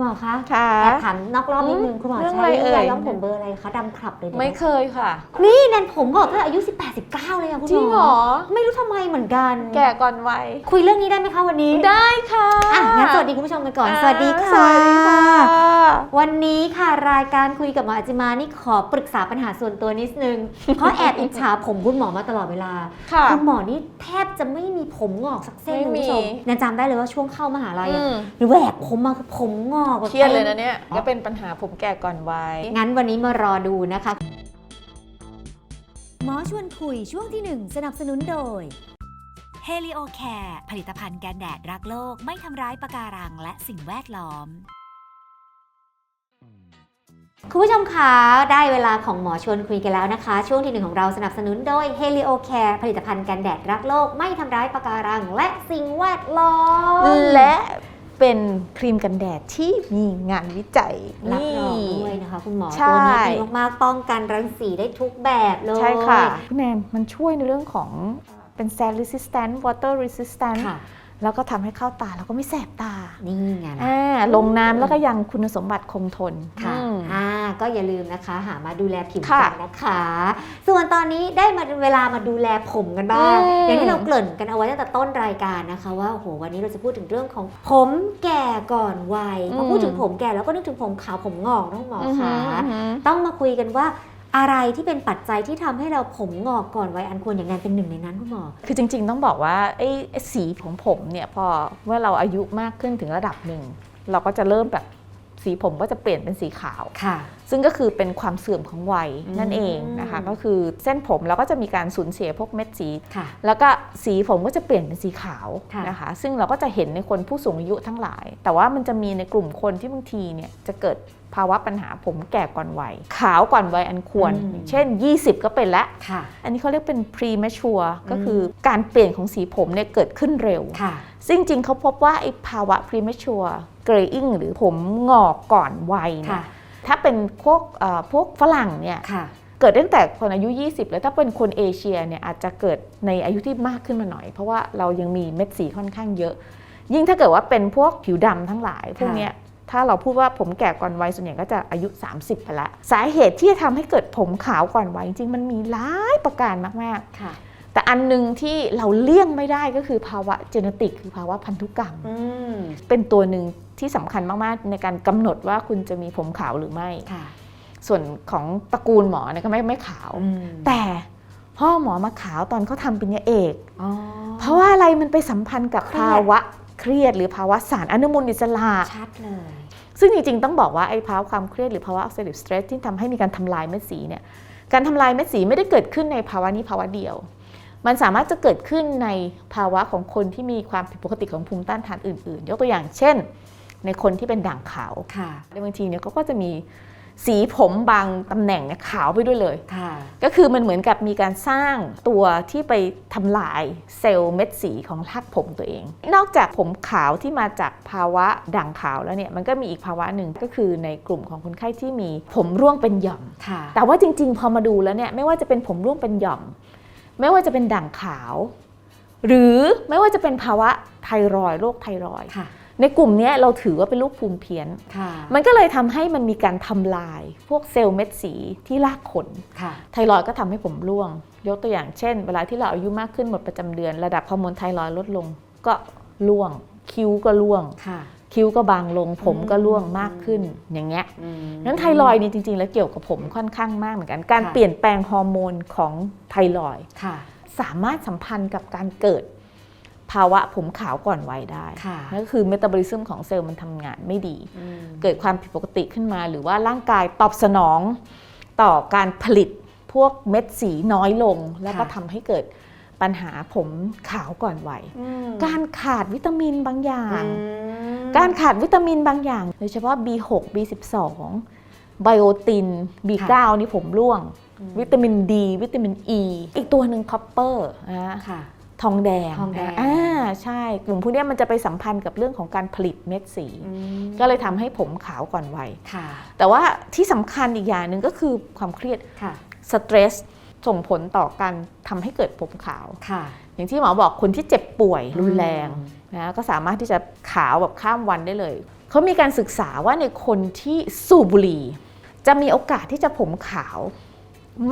หมอคะค่ะแอบถามนอกรอบนิดนึงอืมคุณหมอเรื่องใช้อะไรเอ่ย ยาย้อมผมเบอร์อะไรคะดำคลับเลยหไม่เคยค่ะนี่แนนผมบอกตั้งแต่อายุ 18 19 เลยอะคุณหมอจริงเหรอ ไม่รู้ทำไมเหมือนกัน แก่ก่อนวัยคุยเรื่องนี้ได้ไหมคะวันนี้ได้ค่ะ อะงั้นสวัส ดีคุณผู้ชมกันก่อนอ่าสวัสดีค่ะ สวัสดีค่ะ วันนี้ค่ะรายการคุยกับหมออาจิมานี่ขอปรึกษาปัญหาส่วนตัวนิดนึง เพราะแอบอิจฉาผมคุณหมอมาตลอดเวลา ค่ะคุณหมอนี่แทบจะไม่มีผมงอกสักเส้นไม่คุณผู้ชมมีแนนจำได้เลยว่าช่วงเข้ามหาลัยอะอืมหรือแหวกผมมาคือผมงอกแบบเครียดเลยนะเนี่ยก็เป็นปัญหาผมแก่ก่อนวัย งั้นวันนี้มารอดูนะคะ หมอชวนคุยช่วงที่ 1 สนับสนุนโดย Helio Care ผลิตภัณฑ์กันแดดรักโลกไม่ทำร้ายปะการังและสิ่งแวดล้อม คุณผู้ชมคะได้เวลาของหมอชวนคุยกันแล้วนะคะ ช่วงที่หนึ่งของเราสนับสนุนโดย Helio Care ผลิตภัณฑ์กันแดดรักโลกไม่ทำร้ายปะการังและสิ่งแวดล้อม และเป็นครีมกันแดดที่มีงานวิจัยรับรองนี่ด้วยนะคะ คุณหมอใช่ตัวนี้ดีมากๆป้องกันรังสีได้ทุกแบบเลยใช่ค่ะคุณแนนมันช่วยในเรื่องของ เป็น sand resistant water resistant ค่ะแล้วก็ทำให้เข้าตาแล้วก็ไม่แสบตา นี่ไงล่ะอ่าลงน้ำแล้วก็ยังคุณสมบัติคงทนค่ะอืม อ่าก็อย่าลืมนะคะ หามาดูแลผิวค่ะกันนะคะ ส่วนตอนนี้ได้มาเวลามาดูแลผมกันบ้างอืม อย่างที่เราเกริ่นกันเอาไว้ตั้งแต่ต้นรายการนะคะ ว่าโอ้โหวันนี้เราจะพูดถึงเรื่องของผมแก่ก่อนวัยพอพูดถึงผมแก่แล้วก็นึกถึงผมขาวผมงอกน้องหมออือหืคะออือหือ ต้องมาคุยกันว่า อะไรที่เป็นปัจจัยที่ทำให้เราผมงอกก่อนวัยอันควรอย่างนั้นเป็นหนึ่งในนั้นคุณหมอ คือจริง ๆ ต้องบอกว่าไอ้ไอ้สีของผมเนี่ยพอเมื่อเราอายุมากขึ้นถึงระดับหนึ่ง เราก็จะเริ่มแบบ สีผมก็จะเปลี่ยนเป็นสีขาว ค่ะ ซึ่งก็คือเป็นความเสื่อมของวัยอืมนั่นเองนะคะ ก็คือเส้นผมเราก็จะมีการสูญเสียพวกเม็ดสี ค่ะ แล้วก็สีผมก็จะเปลี่ยนเป็นสีขาวค่ะนะคะ ซึ่งเราก็จะเห็นในคนผู้สูงอายุทั้งหลาย แต่ว่ามันจะมีในกลุ่มคนที่บางทีเนี่ยจะเกิดภาวะปัญหาผมแก่ก่อนวัย ขาวก่อนวัยอันควร อืมอย่างเช่น 20 ก็เป็นแล้ว ค่ะ อันนี้เขาเรียกเป็น premature ก็คือการเปลี่ยนของสีผมเนี่ยเกิดขึ้นเร็ว ค่ะ ซึ่งจริงๆเขาพบว่าไอ้ภาวะ premature graying หรือผมงอกก่อนวัยเนี่ค่ะยถ้าเป็นพวกเอ่อพวกฝรั่งเนี่ยค่ะเกิดตั้งแต่คนอายุ 20 แล้วถ้าเป็นคนเอเชียเนี่ยอาจจะเกิดในอายุที่มากขึ้นมาหน่อย เพราะว่าเรายังมีเม็ดสีค่อนข้างเยอะ ยิ่งถ้าเกิดว่าเป็นพวกผิวดำทั้งหลายพวกเนี้ยถ้าเราพูดว่าผมแก่ก่อนวัยส่วนใหญ่ก็จะอายุ 30ไปละสาเหตุที่จะทำให้เกิดผมขาวก่อนวัยจริงๆมันมีหลายประการมากๆค่ะ แต่อันหนึงที่เราเลี่ยงไม่ได้ก็คือภาวะเจเนติกคือภาวะพันธุกรรมอืมเป็นตัวหนึ่งที่สำคัญมาก ๆ ในการกำหนดว่าคุณจะมีผมขาวหรือไม่ค่ะส่วนของตระกูลหมอเนี่ยก็ไม่ไม่ขาวอืมแต่พ่อหมอมาขาวตอนเขาทำปริญญาเอกอ๋อเพราะว่าอะไรมันไปสัมพันธ์กับเครียดภาวะเครียดหรือภาวะสารอนุมูลอิสระชัดเลยซึ่งจริง ๆ ต้องบอกว่าไอ้ภาวะความเครียดหรือภาวะ oxidative stress ที่ทำให้มีการทำลายเม็ดสีเนี่ยการทำลายเม็ดสีไม่ได้เกิดขึ้นในภาวะนี้ภาวะเดียว มันสามารถจะเกิดขึ้นในภาวะของคนที่มีความผิดปกติของภูมิต้านทานอื่น ๆ ยกตัวอย่างเช่น ในคนที่เป็นด่างขาวค่ะในบางทีเนี่ยเขาก็จะมีสีผมบางตำแหน่งเนี่ยขาวไปด้วยเลยค่ะก็คือมันเหมือนกับมีการสร้างตัวที่ไปทำลายเซลล์เม็ดสีของรากผมตัวเอง นอกจากผมขาวที่มาจากภาวะด่างขาวแล้วเนี่ยมันก็มีอีกภาวะหนึ่งก็คือในกลุ่มของคนไข้ที่มีผมร่วงเป็นหย่อมค่ะแต่ว่าจริงๆ พอมาดูแล้วเนี่ยไม่ว่าจะเป็นผมร่วงเป็นหย่อม ไม่ว่าจะเป็นด่างขาว หรือไม่ว่าจะเป็นภาวะไทรอยด์โรคไทรอยด์ค่ะในกลุ่มเนี้ยเราถือว่าเป็นโรคภูมิเพี้ยนค่ะมันก็เลยทำให้มันมีการทำลายพวกเซลล์เม็ดสีที่รากขนค่ะไทรอยด์ก็ทำให้ผมร่วง ยกตัวอย่างเช่น เวลาที่เราอายุมากขึ้นหมดประจำเดือน ระดับฮอร์โมนไทรอยด์ลดลงก็ร่วง คิ้วก็ร่วง ค่ะคิ้วก็บางลงผมก็ร่วงอืมมากขึ้นอย่างเงี้ยอืมนั้นไทรอยด์นี่จริงๆ แล้วเกี่ยวกับผมค่อนข้างมากเหมือนกัน การค่ะเปลี่ยนแปลงฮอร์โมนของไทรอยด์ค่ะสามารถสัมพันธ์กับการเกิดภาวะผมขาวก่อนวัยได้ค่ะนั่นก็คือเมตาบอลิซึมของเซลล์มันทำงานไม่ดีอืมเกิดความผิดปกติขึ้นมา หรือว่าร่างกายตอบสนองต่อการผลิตพวกเม็ดสีน้อยลง แล้วก็ค่ะทำให้เกิดปัญหาผมขาวก่อนวัยอืมการขาดวิตามินบางอย่างอืม การขาดวิตามินบางอย่าง โดยเฉพาะ B6 B12 ไบโอติน B9 นี่ผมร่วง วิตามินดี วิตามินอ e, ีอีกตัวหนึ่งคอปเปอร์นะค่ะทองแดงทองแดงอ่าใช่กลุ่มพวกเนี้ยมันจะไปสัมพันธ์กับเรื่องของการผลิตเม็ดสีอืมก็เลยทำให้ผมขาวก่อนวัยค่ะแต่ว่าที่สำคัญอีกอย่างหนึ่งก็คือความเครียดค่ะสเตรสส่งผลต่อการทำให้เกิดผมขาวค่ะอย่างที่หมอบอกคนที่เจ็บป่วยรุนแรงอืม นะก็สามารถที่จะขาวแบบข้ามวันได้เลย เขามีการศึกษาว่าในคนที่สูบบุหรี่จะมีโอกาสที่จะผมขาว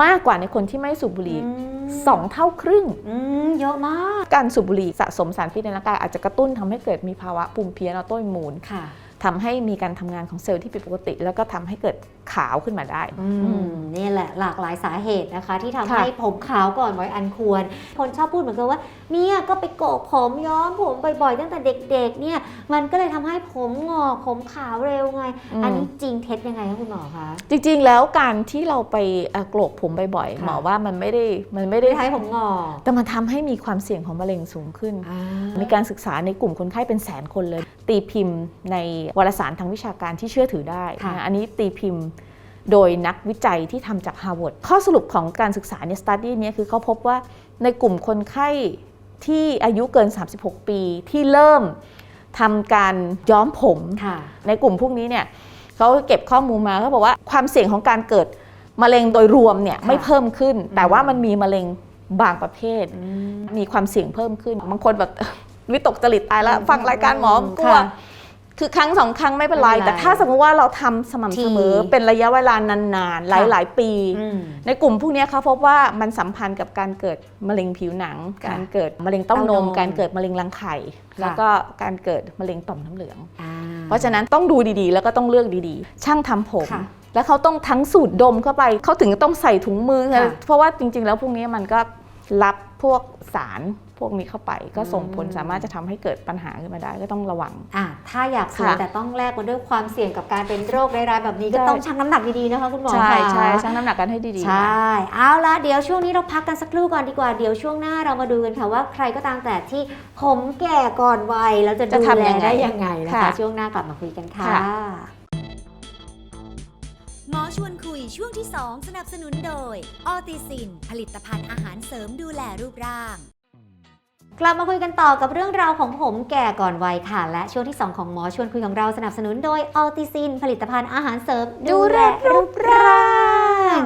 มากกว่าในคนที่ไม่สูบบุหรี่อืมสองเท่าครึ่งอืมเยอะมาก การสูบบุหรี่สะสมสารพิษในร่างกายอาจจะกระตุ้นทำให้เกิดมีภาวะภูมิเพี้ยนออโตอิมมูนค่ะ ทำให้มีการทำงานของเซลล์ที่ผิดปกติ แล้วก็ทำให้เกิดขาวขึ้นมาได้อืมนี่แหละหลากหลายสาเหตุนะคะ ที่ทำค่ะให้ผมขาวก่อนวัยอันควร คนชอบพูดเหมือนกันว่าเนี่ยก็ไปโกกผมย้อมผมบ่อยๆตั้งแต่เด็กๆเนี่ยมันก็เลยทำให้ผมงอกผมขาวเร็วไง อันนี้จริงเท็จยังไงคะคุณหมอคะจริง ๆ แล้วการที่เราไปเอ่อโกรกผมบ่อยๆค่ะหมอว่ามันไม่ได้มันไม่ไม่ได้ได้ให้ผมงอกแต่มันทำให้มีความเสี่ยงของมะเร็งสูงขึ้นอ่ามีการศึกษาในกลุ่มคนไข้เป็นแสนคนเลย ตีพิมพ์ในวารสารทางวิชาการที่เชื่อถือได้นะอันนี้ตีพิมพ์โดยนักวิจัยที่ทำจากฮาร์วาร์ดข้อสรุปของการศึกษาในสตัดดี้นี้คือเขาพบว่าในกลุ่มคนไข้ที่อายุเกิน 36 ปีที่เริ่มทำการย้อมผมค่ะในกลุ่มพวกนี้เนี่ยเขาเก็บข้อมูลมาเขาบอกว่าความเสี่ยงของการเกิดมะเร็งโดยรวมเนี่ยค่ะไม่เพิ่มขึ้นอืมแต่ว่ามันมีมะเร็งบางประเภทอืมมีความเสี่ยงเพิ่มขึ้น บางคนแบบ วิตกจริตตายแล้วอืมฟังรายการหมออืมกลัว ค่ะคือครั้งสองครั้งไม่เป็นไร ไม่เป็นไรแต่ถ้าสมมติว่าเราทำสม่ำเสมอทีเป็นระยะเวลานานๆ หค่ะ ลายๆ ปี อืม ในกลุ่มพวกเนี้ยเขาพบว่ามันสัมพันธ์กับการเกิดมะเร็งผิวหนัง ค่ะการเกิดมะเร็งเต้านเต้านม ม การเกิดมะเร็งรังไข่ แล้วก็การเกิดมะเร็งต่อมน้ำเหลือง อ่า เพราะฉะนั้นต้องดูดีๆ แล้วก็ต้องเลือกดีๆ ช่างทำผม ค่ะแล้วเขาต้องทั้งสูดดมเข้าไป เขาถึงต้องใส่ถุงมือ ค่ะเพราะว่าจริงๆ แล้วพวกนี้มันก็รับพวกสาร พวกนี้เข้าไป ก็ส่งผลอืมสามารถจะทำให้เกิดปัญหาขึ้นมาได้ก็ต้องระวังอะถ้าอยากสวยค่ะแต่ต้องแลกมาด้วยความเสี่ยงกับการเป็นโรคร้ายๆแบบนี้ก็ใช่ต้องชั่งน้ำหนักดีๆนะคะคุณหมอใช่ค่ะใช่ชั่งน้ำหนักกันให้ดีๆใช่เอาละเดี๋ยวช่วงนี้เราพักกันสักครู่ก่อนดีกว่าเดี๋ยวช่วงหน้าเรามาดูกันค่ะว่าใครก็ตามแต่ที่ผมแก่ก่อนวัยแล้วจะจะดูทำแลยังไงได้ยังไงนะคะค่ะช่วงหน้ากลับมาคุยกันค่ะค่ะหมอชวนคุยช่วงที่ 2 สนับสนุนโดย ออติซิน ผลิตภัณฑ์อาหารเสริมดูแลรูปร่าง กลับมาคุยกันต่อกับเรื่องราวของผมแก่ก่อนวัยค่ะ และช่วงที่ 2 ของหมอชวนคุยของเราสนับสนุนโดยออติซิน ผลิตภัณฑ์อาหารเสริม ดูแลรูปร่าง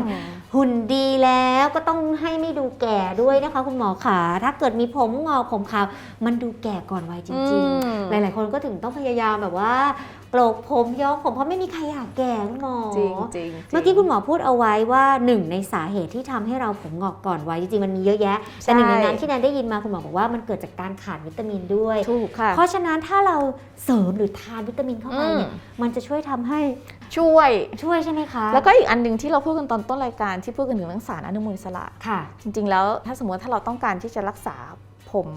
หุ่นดีแล้วก็ต้องให้ไม่ดูแก่ด้วยนะคะ คุณหมอขาถ้าเกิดมีผมงอกผมขาวมันดูแก่ก่อนวัยจริงอืมๆหลาย ๆ คนก็ถึงต้องพยายามแบบว่าโปลกผมย้อมผมเพราะไม่มีใครอยากแก่คุณหมอจริงจริงเมื่อกี้คุณหมอพูดเอาไว้ว่าหนึ่งในสาเหตุที่ทำให้เราผมงอกก่อนวัยจริงๆมันมีเยอะแยะ แต่หนึ่งในนั้นที่แนนได้ยินมาคุณหมอบอกว่ามันเกิดจากการขาดวิตามินด้วยถูกค่ะเพราะฉะนั้นถ้าเราเสริมหรือทานวิตามินเข้าไปเนี่ยอืมมันจะช่วยทำให้ช่วยช่วยใช่ไหมคะ แล้วก็อีกอันหนึ่งที่เราพูดกันตอนต้นรายการที่พูดกันถึงเรื่องสารอนุมูลอิสระค่ะ จริงๆแล้วถ้าสมมติถ้าเราต้องการที่จะรักษา ผม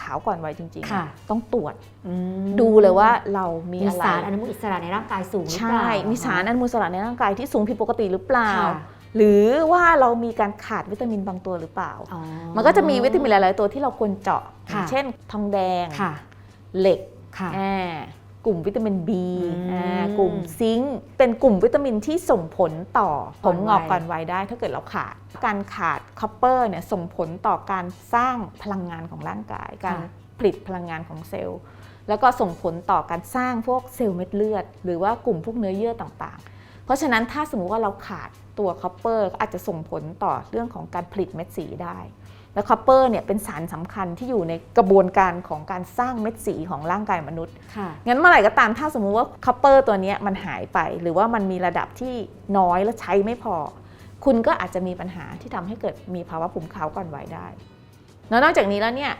ขาวก่อนวัยจริง ค่ะๆ ต้องตรวจอืมดูเลยว่าเรามีมีอะไร สารอนุมูลอิสระในร่างกายสูงหรือเปใช่ ล่ามีสารอนุมูลอิสระในร่างกายที่สูงผิดปกติหรือเปล่าค่ะหรือว่าเรามีการขาดวิตามินบางตัวหรือเปล่าอ๋อมันก็จะมีวิตามินหลาย ๆ ตัวที่เราควรเจาะอค่ะย่างเช่น ทองแดง ค่ะ เหล็กค่ะอ่า กลุ่มวิตามิน B อืมอ่ากลุ่มซิงค์เป็นกลุ่มวิตามินที่ส่งผลต่อผก่อนมงอกวัยก่อนวัยได้ถ้าเกิดเราขาด การขาดคอปเปอร์เนี่ยส่งผลต่อการสร้างพลังงานของร่างกาย การผลิตพลังงานของเซลล์ แล้วก็ส่งผลต่อการสร้างพวกเซลล์เม็ดเลือด หรือว่ากลุ่มพวกเนื้อเยื่อต่างๆ เพราะฉะนั้นถ้าสมมุติว่าเราขาดตัวคอปเปอร์ก็อาจจะส่งผลต่อเรื่องของการผลิตเม็ดสีได้ และคอปเปอร์เนี่ยเป็นสารสำคัญที่อยู่ในกระบวนการของการสร้างเม็ดสีของร่างกายมนุษย์ค่ะงั้นเมื่อไหร่ก็ตามถ้าสมมุติว่าคอปเปอร์ตัวเนี้ยมันหายไป หรือว่ามันมีระดับที่น้อยและใช้ไม่พอ คุณก็อาจจะมีปัญหาที่ทำให้เกิดมีภาวะผมขาวก่อนวัยได้แล้วนอกจากนี้แล้วเนี่ย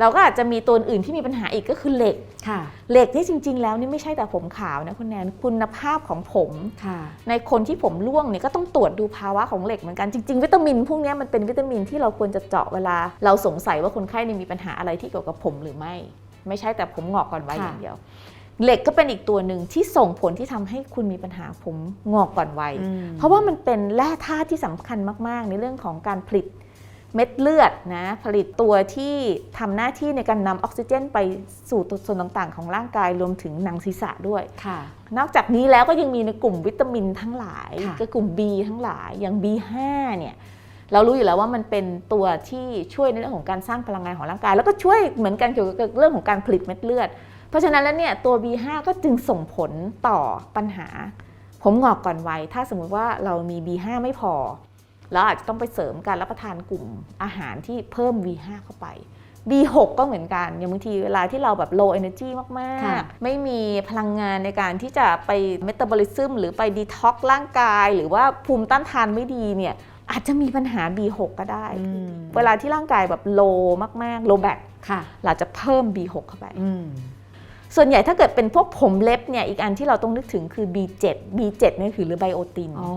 เราก็อาจจะมีตัวอื่นที่มีปัญหาอีกก็คือเหล็กค่ะเหล็กนี่จริง ๆ แล้วนี่ไม่ใช่แต่ผมขาวนะคุณแนนคุณภาพของผมค่ะในคนที่ผมร่วงเนี่ยก็ต้องตรวจดูภาวะของเหล็กเหมือนกันจริง ๆ วิตามินพวกเนี้ยมันเป็นวิตามินที่เราควรจะเจาะเวลา เราสงสัยว่าคนไข้เนี่ยมีปัญหาอะไรที่เกี่ยวกับผมหรือไม่ ไม่ใช่แต่ผมงอกก่อนวัยค่ะอย่างเดียวเหล็กก็เป็นอีกตัวหนึ่งที่ส่งผลที่ทำให้คุณมีปัญหาผมงอกก่อนวัยอืมเพราะว่ามันเป็นแร่ธาตุที่สำคัญมาก ๆ ในเรื่องของการผลิต เม็ดเลือดนะผลิตตัวที่ทำหน้าที่ในการนำออกซิเจน ไปสู่ตัวส่วนต่างๆ ของร่างกายรวมถึงหนังศีรษะด้วยค่ะนอกจากนี้แล้วก็ยังมีในกลุ่มวิตามินทั้งหลายค่ะก็กลุ่ม B ทั้งหลายอย่าง B5 เนี่ยเรารู้อยู่แล้วว่ามันเป็นตัวที่ช่วยในเรื่องของการสร้างพลังงานของร่างกาย แล้วก็ช่วยเหมือนกันเกี่ยวกับเรื่องของการผลิตเม็ดเลือด เพราะฉะนั้นแล้วเนี่ยตัว B5 ก็จึงส่งผลต่อปัญหา ผมงอกก่อนวัยถ้าสมมุติว่าเรามี B5 ไม่พอ เราอาจจะต้องไปเสริมการรับประทานกลุ่มอาหารที่เพิ่ม V5 เข้าไป B6 ก็เหมือนกัน อย่างบางทีเวลาที่เราแบบ low energy มากค่ะๆไม่มีพลังงานในการที่จะไป metabolism หรือไป detox ร่างกาย หรือว่าภูมิต้านทานไม่ดีเนี่ยอาจจะมีปัญหา B6 ก็ได้อืมเวลาที่ร่างกายแบบ low มากๆ low back ค่ะเราจะเพิ่ม B6 เข้าไปอืมส่วนใหญ่ถ้าเกิดเป็นพวกผมเล็บเนี่ยอีกอันที่เราต้องนึกถึงคือ B7 B7 เนี่ยคือหรือไบโอตินอ๋อ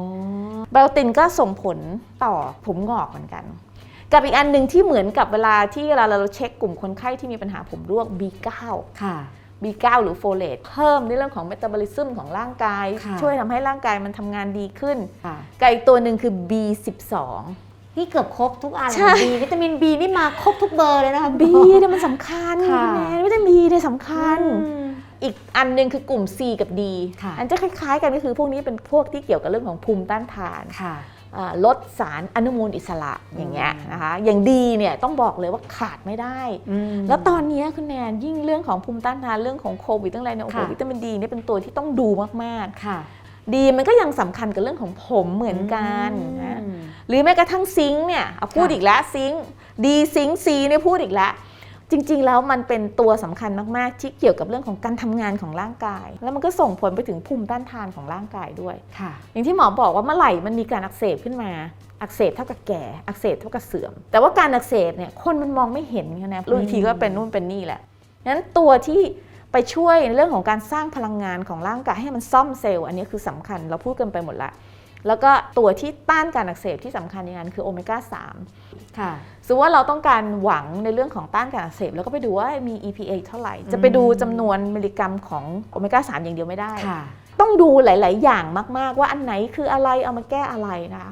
ไบโอตินก็ส่งผลต่อผมงอกเหมือนกัน กับอีกอันหนึ่งที่เหมือนกับเวลาที่เวลาเราเช็คกลุ่มคนไข้ที่มีปัญหาผมร่วง B9 ค่ะ B9 หรือโฟเลตเพิ่มในเรื่องของเมตาบอลิซึมของร่างกายค่ะช่วยทำให้ร่างกายมันทำงานดีขึ้นค่ะกับอีกตัวหนึ่งคือ B12 นี่เกือบครบทุกอันใช่บีวิตามินบีนี่มาครบทุกเบอร์เลยนะคะ B เนี่ยมันสำคัญค่ะแม่วิตามิน B เนี่ยสำคัญ อืมอีกอันหนึ่งคือกลุ่ม C กับ D ค่ะอันจะคล้ายๆ กันก็คือพวกนี้เป็นพวกที่เกี่ยวกับเรื่องของภูมิต้านทานค่ะอ่าลดสารอนุมูลอิสระอย่างเงี้ยอืมนะคะอย่างดีเนี่ยต้องบอกเลยว่าขาดไม่ได้อืมแล้วตอนเนี้ยคุณแนนยิ่งเรื่องของภูมิต้านทานเรื่องของโควิดตั้งอะไรเนี่ยโอ้โหค่ะวิตามินดีเนี่ยเป็นตัวที่ต้องดูมากค่ะๆดีมันก็ยังสำคัญกับเรื่องของผมเหมือนกันนะอืมหรือแม้กระทั่งซิงค์เนี่ยเอาพูดค่ะอีกแล้วซิงค์ดีซิงค์ซีเนี่ยพูดอีกแล้ว จริง ๆ แล้วมันเป็นตัวสำคัญมาก ๆ ที่เกี่ยวกับเรื่องของการทำงานของร่างกาย แล้วมันก็ส่งผลไปถึงภูมิต้านทานของร่างกายด้วยค่ะอย่างที่หมอบอกว่าเมื่อไหร่มันมีการอักเสบขึ้นมาอักเสบเท่ากับแก่อักเสบเท่ากับเสื่อม แต่ว่าการอักเสบเนี่ยคนมันมองไม่เห็นไงนะบางทีก็เป็นนู่นเป็นนี่แหละนั้นตัวที่ไปช่วยในเรื่องของการสร้างพลังงานของร่างกายให้มันซ่อมเซลล์อันนี้คือสำคัญเราพูดกันไปหมดละ แล้วก็ตัวที่ต้านการอักเสบที่สำคัญอย่างนั้นคือโอเมก้า3ค่ะสมมติว่าเราต้องการหวังในเรื่องของต้านการอักเสบ แล้วก็ไปดูว่ามี EPA เท่าไหร่ จะไปดูจำนวนมิลลิกรัมของโอเมก้า3อย่างเดียวไม่ได้ค่ะต้องดูหลาย ๆ อย่างมาก ๆ ว่าอันไหนคืออะไรเอามาแก้อะไรนะคะ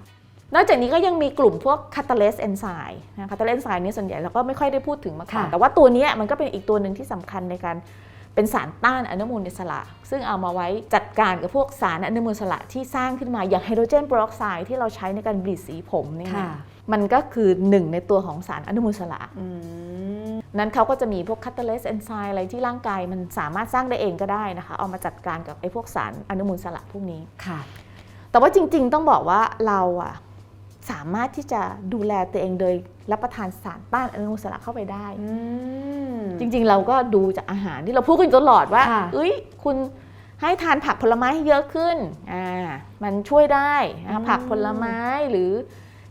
นอกจากนี้ก็ยังมีกลุ่มพวกคาตาเลสเอนไซม์นะคาตาเลสเอนไซม์นี่ยส่วนใหญ่เราก็ไม่ค่อยได้พูดถึงมาก่อนค่ะแต่ว่าตัวเนี้ยมันก็เป็นอีกตัวหนึ่งที่สำคัญในการ เป็นสารต้านอนุมูลอิสระ ซึ่งเอามาไว้จัดการกับพวกสารอนุมูลอิสระที่สร้างขึ้นมาอย่างไฮโดรเจนเปอร์ออกไซด์ที่เราใช้ในการบลีดสีผมเนี่ยค่ะนะมันก็คือหนึ่งในตัวของสารอนุมูลอิสระอืมนั้นเขาก็จะมีพวกคาตาเลสเอนไซม์อะไรที่ร่างกายมันสามารถสร้างได้เองก็ได้นะคะ เอามาจัดการกับไอ้พวกสารอนุมูลอิสระพวกนี้ค่ะ แต่ว่าจริง ๆ ต้องบอกว่าเราอะ สามารถที่จะดูแลตัวเองโดยรับประทานสารต้านอนุมูลอิสระเข้าไปได้อืมจริงๆเราก็ดูจากอาหารที่เราพูดกันอยู่ตลอดว่าค่ะเอ้ยคุณให้ทานผักผลไม้ให้เยอะขึ้นอ่ามันช่วยได้นะคะผักผลไม้หรือ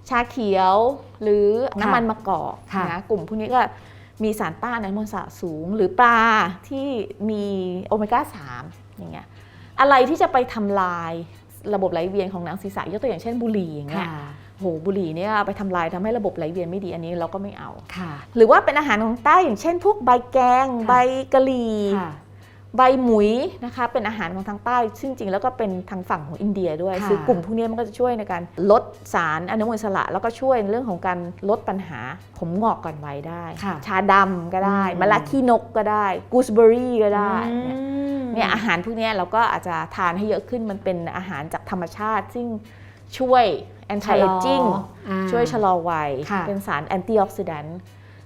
ชาเขียวหรือน้ำมันมะกอกค่ะนะกลุ่มพวกนี้ก็มีสารต้านอนุมูลอิสระสูง หรือปลาที่มีโอเมก้า3อย่างเงี้ยอะไรที่จะไปทำลายระบบไหลเวียนของหนังศีรษะยกตัวอย่างเช่นบุหรี่อย่างเงี้ยค่ะ โหบุหรี่เนี่ยไปทำลายทำให้ระบบไหลเวียนไม่ดีอันนี้เราก็ไม่เอาค่ะ หรือว่าเป็นอาหารของใต้อย่างเช่น พวกใบแกงค่ะใบกะหรี่ค่ะใบหมุยนะคะเป็นอาหารของทางใต้ ซึ่งจริงแล้วก็เป็นทางฝั่งของอินเดียด้วยค่ะคือกลุ่มพวกนี้มันก็จะช่วยในการลดสารอนุมูลอิสระ แล้วก็ช่วยในเรื่องของการลดปัญหาผมงอกก่อนวัยได้ค่ะชาดำก็ได้อืมมะละขี้นกก็ได้กูสเบอรี่ก็ได้เนี่ยอืมเนี่ยอาหารพวกเนี้ยเราก็อาจจะทานให้เยอะขึ้นมันเป็นอาหารจากธรรมชาติ ซึ่งช่วย anti aging อ่าช่วยชะลอวัยค่ะเป็นสาร antioxidant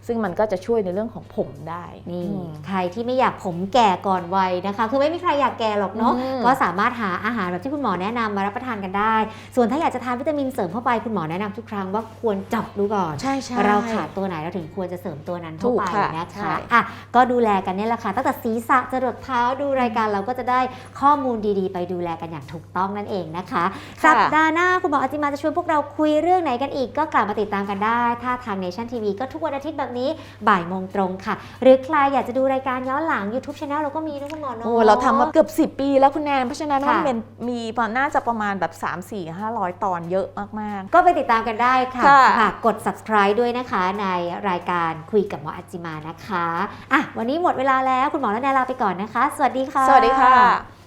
ซึ่งมันก็จะช่วยในเรื่องของผมได้นี่อืมใครที่ไม่อยากผมแก่ก่อนวัยนะคะ คือไม่มีใครอยากแก่หรอกเนาะอืมก็สามารถหาอาหารแบบที่คุณหมอแนะนำมารับประทานกันได้ ส่วนถ้าอยากจะทานวิตามินเสริมเข้าไปคุณหมอแนะนำทุกครั้งว่าควรเจับดูก่อนใช่ใช่เราขาดตัวไหนเราถึงควรจะเสริมตัวนั้นเข้าถูกไปค่ะนะใช่คะอะก็ดูแลกันเนี่ยแหละค่ะตั้งแต่ศีรษะจรดเท้าดูรายการเราก็จะได้ข้อมูลดีๆ ไปดูแลกันอย่างถูกต้องนั่นเองนะคะค่ะสัปดาห์หน้าคุณหมออาจิมาจะชวนพวกเราคุยเรื่องไหนกันอีก ก็กลับมาติดตามกันได้ถ้าทาง Nation TV ก็ทุกวันอาทิตย์แบบนี้บ่ายโมงตรงค่ะ หรือใครอยากจะดูรายการย้อนหลัง YouTube Channel เราก็มีนะคุณหมอเนาะ โอ้เราทำมาเกือบ 10 ปีแล้วคุณแนนเพราะฉะนั้นค่ะ มันเป็นมีน่าจะประมาณแบบ3 4 500 ตอนเยอะมาก ก็ไปติดตามกันได้ค่ะค่ะ ฝากกด subscribe ด้วยนะคะ ในรายการคุยกับหมออัจจิมานะคะอะวันนี้หมดเวลาแล้วคุณหมอและแนนลาไปก่อนนะคะ สวัสดีค่ะ ๆ สวัสดีค่ะ